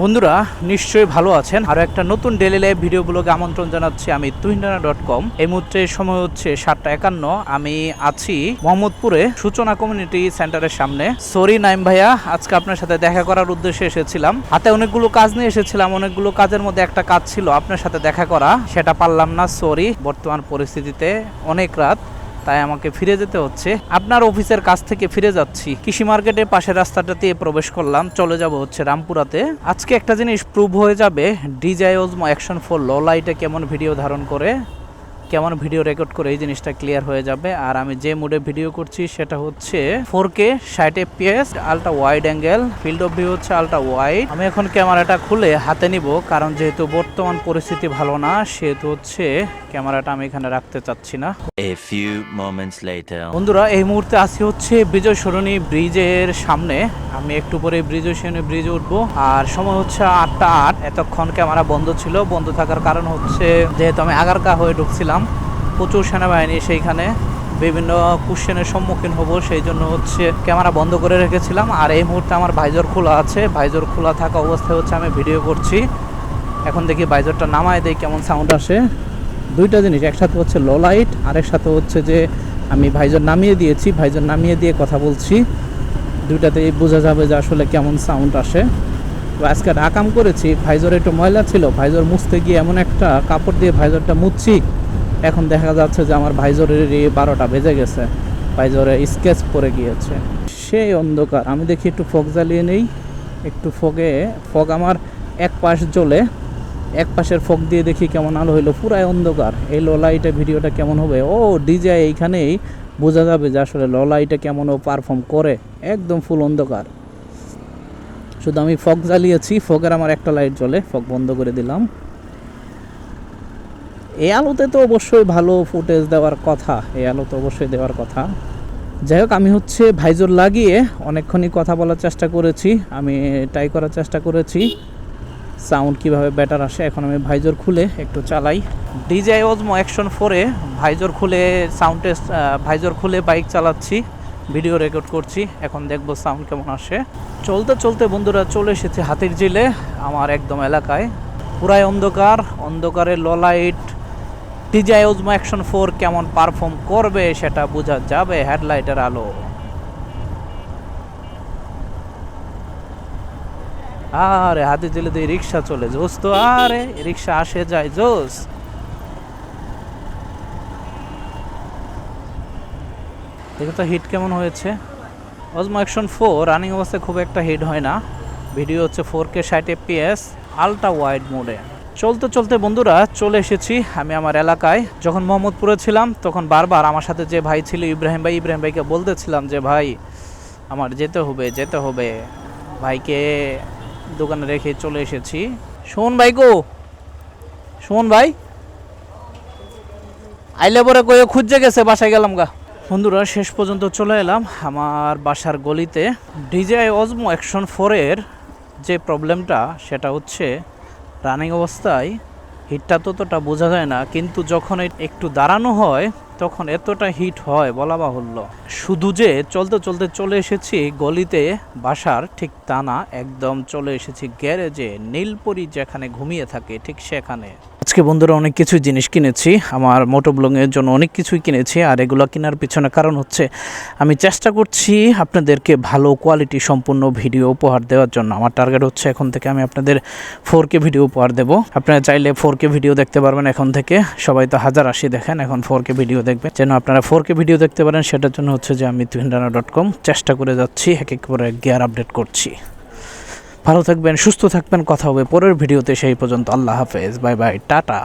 বন্ধুরা, নিশ্চয়ই ভালো আছেন। আরও একটা নতুন ডেলি লাইভ ভিডিও ব্লগে আমন্ত্রণ জানাচ্ছি আমি তুহিনানা ডট কম এই মুহূর্তে সময় হচ্ছে সাতটা একান্ন। আমি আছি মোহাম্মদপুরে সূচনা কমিউনিটি সেন্টারের সামনে। সরি নাইম ভাইয়া, আজকে আপনার সাথে দেখা করার উদ্দেশ্যে এসেছিলাম। হাতে অনেকগুলো কাজ নিয়ে এসেছিলাম, অনেকগুলো কাজের মধ্যে একটা কাজ ছিল, আপনার সাথে দেখা করা। সেটা পারলাম না সরি বর্তমান পরিস্থিতিতে অনেক রাত। তাই আমাকে ফিরে যেতে হচ্ছে। আপনার অফিসের কাছ থেকে ফিরে যাচ্ছি। কৃষি মার্কেটের পাশের রাস্তাটা দিয়ে প্রবেশ করলাম। চলে যাব হচ্ছে রামপুরাতে। আজকে একটা জিনিস প্রুভ হয়ে যাবে। ডিজাইজ অ্যাকশন ফর ল লাইটে কেমন ভিডিও ধারণ করে? কেমন ভিডিও রেকর্ড করে এই জিনিসটা ক্লিয়ার হয়ে যাবে। আর আমি যে মুডে ভিডিও করছি সেটা হচ্ছে ফোর কে ষাট FPS ultra wide angle field of view হচ্ছে আলট্রা ওয়াইড আমি এখন ক্যামেরাটা খুলে হাতে নিব কারণ যেহেতু বর্তমান পরিস্থিতি ভালো না সেহেতু হচ্ছে ক্যামেরাটা আমি এখানে রাখতে চাচ্ছি না. বন্ধুরা এই মুহূর্তে আসি হচ্ছে বিজয় সরণী ব্রিজের সামনে। আমি একটু পরে বিজয় সরণী ব্রিজে উঠবো। আর সময় হচ্ছে আটটা আট। এতক্ষণ ক্যামেরা বন্ধ ছিল। বন্ধ থাকার কারণ হচ্ছে যেহেতু আমি আগারকা হয়ে ঢুকছিলাম প্রচুর সেনাবাহিনী সেইখানে বিভিন্ন কোশ্চেনের সম্মুখীন হব, সেই জন্য হচ্ছে ক্যামেরা বন্ধ করে রেখেছিলাম। আর এই মুহূর্তে আমার ভাইজর খোলা আছে। ভাইজর খোলা থাকা অবস্থায় হচ্ছে আমি ভিডিও করছি। এখন দেখি ভাইজরটা নামায় দেই কেমন সাউন্ড আসে। দুইটা জিনিস, একসাথে হচ্ছে লো লাইট আর একসাথে হচ্ছে যে আমি ভাইজর নামিয়ে দিয়েছি। ভাইজর নামিয়ে দিয়ে কথা বলছি। দুইটাতেই বোঝা যাবে যে আসলে কেমন সাউন্ড আসে। তো আজকে আকাম করেছি। ভাইজর একটু ময়লা ছিল। ভাইজর মুছতে গিয়ে এমন একটা কাপড় দিয়ে ভাইজরটা মুছছি। এখন দেখা যাচ্ছে যে আমার ভাইজরের এই বারোটা বেজে গেছে। ভাইজরে স্কেচ পড়ে গিয়েছে। সেই অন্ধকার। আমি দেখি একটু ফগ জ্বালিয়ে নেই। একটু ফগে, ফগ আমার এক পাশ জ্বলে। এক পাশের ফক দিয়ে দেখি কেমন আলো হইল। পুরাই অন্ধকার। এই লো লাইটে ভিডিওটা কেমন হবে? ও, ডিজে এইখানেই বোঝা যাবে যে আসলে লো লাইটে কেমন ও পারফর্ম করে। একদম ফুল অন্ধকার। শুধু আমি ফক জ্বালিয়েছি। ফগের আমার একটা লাইট জ্বলে। ফক বন্ধ করে দিলাম। এই আলোতে তো অবশ্যই ভালো ফুটেজ দেওয়ার কথা, এই আলো তো অবশ্যই দেওয়ার কথা। যাই হোক, আমি হচ্ছে ভাইজোর লাগিয়ে অনেকক্ষণই কথা বলার চেষ্টা করেছি, আমি ট্রাই করার চেষ্টা করেছি। সাউন্ড কীভাবে বেটার আসে, এখন আমি ভাইজোর খুলে একটু চালাই। ডিজাই ওজমো অ্যাকশন ফোরে ভাইজোর খুলে সাউন্ড টেস্ট ভাইজোর খুলে বাইক চালাচ্ছি ভিডিও রেকর্ড করছি, এখন দেখব সাউন্ড কেমন আসে। চলতে চলতে বন্ধুরা চলে এসেছে হাতির জিলে আমার একদম এলাকায়। পুরাই অন্ধকার, অন্ধকারে low light DJI Osmo action four কেমন পারফর্ম করবে সেটা বোঝা যাবে হেডলাইটের আলো। আরে হাতে জেলে দিয়ে রিক্সা চলে জোস তো, আরে রিক্সা আসে যায় জোস দেখো তো হিট কেমন হয়েছে। অজমো অ্যাকশন ফোর রানিং অবস্থায় খুব একটা হিট হয় না। ভিডিও হচ্ছে ফোর কে ষাট এফপিএস আলট্রা ওয়াইড মোডে। চলতে চলতে বন্ধুরা চলে এসেছি আমি আমার এলাকায়। যখন মোহাম্মদপুরে ছিলাম, তখন বারবার আমার সাথে যে ভাই ছিল, ইব্রাহিম ভাই, ইব্রাহিম ভাইকে বলতেছিলাম যে, ভাই, আমার যেতে হবে যেতে হবে। ভাইকে দোকানে রেখে চলে এসেছি। শোন ভাই গো শোন ভাই, আইলে পরে কয়ে খুঁজে গেছে, বাসায় গেলাম গা। বন্ধুরা, শেষ পর্যন্ত চলে এলাম আমার বাসার গলিতে। ডিজাই অজমো অ্যাকশন ফোরের যে প্রবলেমটা, সেটা হচ্ছে রানিং অবস্থায় হিটটা ততটা বোঝা যায় না, কিন্তু যখন একটু দাঁড়ানো হয়, তখন এতটা হিট হয় বলা বাহুল্য। শুধু যে চলতে চলতে চলে এসেছি গলিতে, বাসার ঠিক তা না, একদম চলে এসেছি গ্যারেজে, নীলপরি যেখানে ঘুমিয়ে থাকে, ঠিক সেখানে। আজকে বন্ধুরা অনেক কিছু জিনিস কিনেছি। আমার মোটো ব্লগের জন্য অনেক কিছুই কিনেছি আর এগুলো কেনার পিছনে কারণ হচ্ছে আমি চেষ্টা করছি আপনাদেরকে ভালো কোয়ালিটি সম্পূর্ণ ভিডিও উপহার দেওয়ার জন্য। আমার টার্গেট হচ্ছে এখন থেকে আমি আপনাদের ফোর কে ভিডিও উপহার দেব। আপনারা চাইলে ফোর কে ভিডিও দেখতে পারবেন এখন থেকে। সবাই তো হাজার আশি দেখেন, এখন ফোর কে ভিডিও দেখবেন। যেন আপনারা ফোর কে ভিডিও দেখতে পারেন, সেটার জন্য হচ্ছে যে আমি তুহিনডানা ডট কম চেষ্টা করে যাচ্ছি, এক এক করে গিয়ার আপডেট করছি। ভালো থাকবেন, সুস্থ থাকবেন, কথা হবে পরের ভিডিওতে, সেই পর্যন্ত আল্লাহ হাফেজ, বাই বাই, টাটা।